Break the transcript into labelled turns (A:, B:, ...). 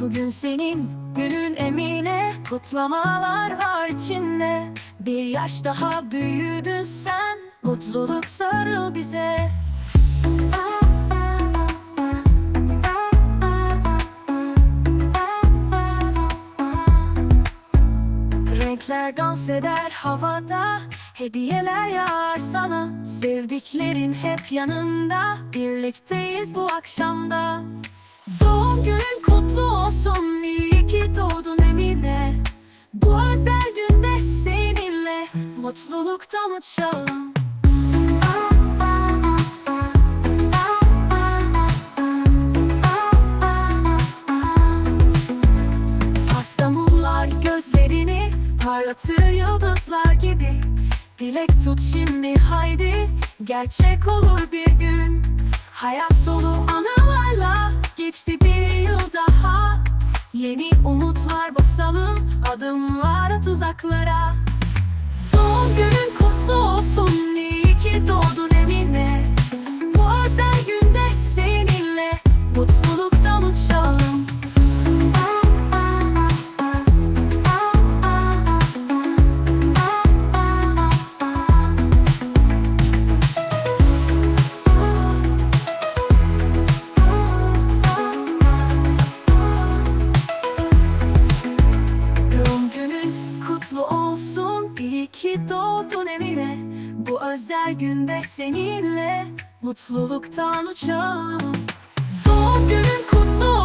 A: Bugün senin günün Emine Kutlamalar var içinde. Bir yaş daha büyüdün sen Mutluluk sarıl bize. Renkler dans eder havada Hediyeler yağar sana. Sevdiklerin hep yanında Birlikteyiz bu akşamda Bu özel günde seninle Mutluluktan uçalım gözlerini parlatır yıldızlar gibi. Dilek tut şimdi haydi. Gerçek olur bir gün. Hayat dolu anılarla basalım adımlar at uzaklara. Doğum günün ki doğdun evine. Bu özel günde seninle Mutluluktan uçalım Doğum günün kutlu